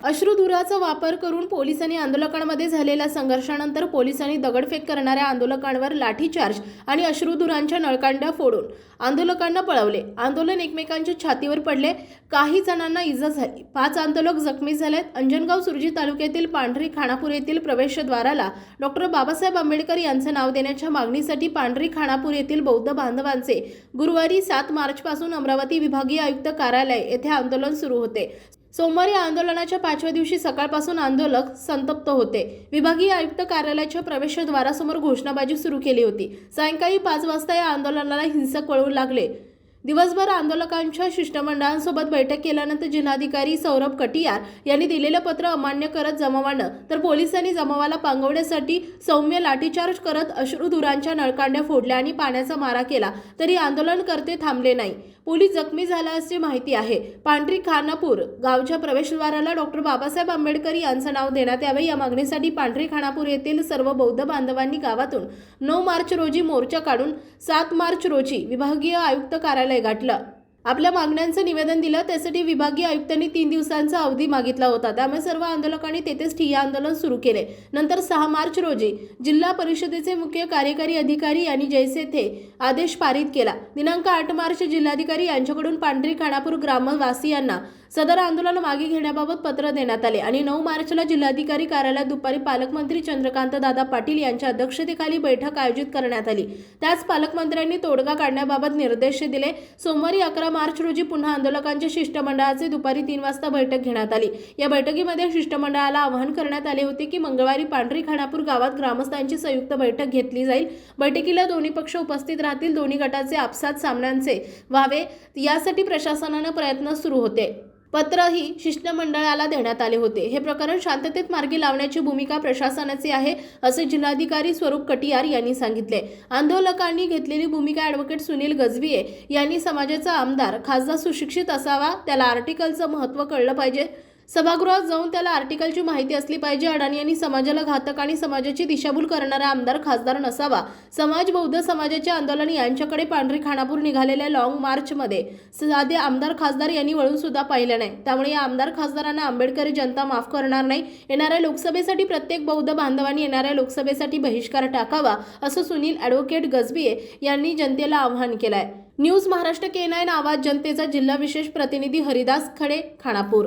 अश्रुधुराचा वापर करून पोलिसांनी आंदोलकांमध्ये झालेल्या संघर्षानंतर पोलिसांनी दगडफेक करणाऱ्या आंदोलकांवर लाठीचार्ज आणि अश्रुधुरांच्या नळकांड्या फोडून आंदोलकांना पळवले. आंदोलन एकमेकांच्या छातीवर पडले. काही जणांना इजा झाली. पाच आंदोलक जखमी झालेत. अंजनगाव सुरजी तालुक्यातील पांढरी खानापूर येथील प्रवेशद्वाराला डॉक्टर बाबासाहेब आंबेडकर यांचं नाव देण्याच्या मागणीसाठी पांढरी खानापूर येथील बौद्ध बांधवांचे गुरुवारी सात मार्चपासून अमरावती विभागीय आयुक्त कार्यालय येथे आंदोलन सुरू होते. सोमवारी आंदोलनाच्या पाचव्या दिवशी सकाळपासून आंदोलक संतप्त होते. विभागीय आयुक्त कार्यालयाच्या प्रवेशद्वारासमोर घोषणाबाजी सुरू केली होती. सायंकाळी पाच वाजता या आंदोलनाला हिंसक वळू लागले. दिवसभर आंदोलकांच्या शिष्टमंडळांसोबत बैठक केल्यानंतर जिल्हाधिकारी सौरभ कटियार यांनी दिलेलं पत्र अमान्य करत जमावानं तर पोलिसांनी जमावाला पांगवण्यासाठी सौम्य लाठीचार्ज करत अश्रुधुरांच्या नळकांड्या फोडल्या आणि पाण्याचा मारा केला तरी आंदोलनकर्ते थांबले नाही. पोलीस जखमी झाला अशी माहिती आहे. पांढरी खानापूर गावच्या प्रवेशद्वाराला डॉक्टर बाबासाहेब आंबेडकर यांचं नाव देण्यात यावे या मागणीसाठी पांढरी खानापूर येथील सर्व बौद्ध बांधवांनी गावातून नऊ मार्च रोजी मोर्चा काढून सात मार्च रोजी विभागीय आयुक्त कार्यालय गाठलं. आपल्या मागण्यांचं निवेदन दिलं त्यासाठी विभागीय आयुक्तांनी तीन दिवसांचा अवधी मागितला होता. त्यामुळे सर्व आंदोलकांनी तेथेच ठिय्या आंदोलन सुरू केले. नंतर सहा मार्च रोजी जिल्हा परिषदेचे मुख्य कार्यकारी अधिकारी यांनी जैसे थे आदेश पारित केला. दिनांक आठ मार्च जिल्हाधिकारी यांच्याकडून पांढरी खानापूर ग्रामवासियांना सदर आंदोलन मागे घेण्याबाबत पत्र देण्यात आले आणि नऊ मार्चला जिल्हाधिकारी कार्यालयात दुपारी पालकमंत्री चंद्रकांत दादा पाटील यांच्या अध्यक्षतेखाली बैठक आयोजित करण्यात आली. त्याच पालकमंत्र्यांनी तोडगा काढण्याबाबत निर्देश दिले. सोमवारी अकरा मार्च रोजी पुन्हा आंदोलकांच्या शिष्टमंडळाचे दुपारी तीन वाजता बैठक घेण्यात आली. या बैठकीमध्ये शिष्टमंडळाला आवाहन करण्यात आले होते की मंगळवारी पांढरी खानापूर गावात ग्रामस्थांची संयुक्त बैठक घेतली जाईल. बैठकीला दोन्ही पक्ष उपस्थित राहतील. दोन्ही गटाचे आपसात सामन्यांचे व्हावे. यासाठी प्रशासनानं प्रयत्न सुरू होते. पत्रही शिष्टमंडळाला देण्यात आले होते. हे प्रकरण शांततेत मार्गी लावण्याची भूमिका प्रशासनाची आहे असे जिल्हाधिकारी स्वरूप कटियार यांनी सांगितले. आंदोलकांनी घेतलेली भूमिका ॲडव्होकेट सुनील गजबिये यांनी समाजाचा आमदार खासदार सुशिक्षित असावा त्याला आर्टिकलचं महत्त्व कळलं पाहिजे. सभागृहात जाऊन त्याला आर्टिकलची माहिती असली पाहिजे. अडाणी यांनी समाजाला घातक आणि समाजाची दिशाभूल करणारा आमदार खासदार नसावा. समाज बौद्ध समाजाचे आंदोलन यांच्याकडे पांढरी खानापूर निघालेल्या लाँग मार्चमध्ये साधे आमदार खासदार यांनी वळून सुद्धा पाहिलं नाही. त्यामुळे या आमदार खासदारांना आंबेडकरी जनता माफ करणार नाही. येणाऱ्या लोकसभेसाठी प्रत्येक बौद्ध बांधवांनी येणाऱ्या लोकसभेसाठी बहिष्कार टाकावा असं सुनील ॲडव्होकेट गजबिये यांनी जनतेला आवाहन आहे न्यूज महाराष्ट्र के नाईन आवाज जनतेचा जिल्हा विशेष प्रतिनिधी हरिदास खडे खानापूर.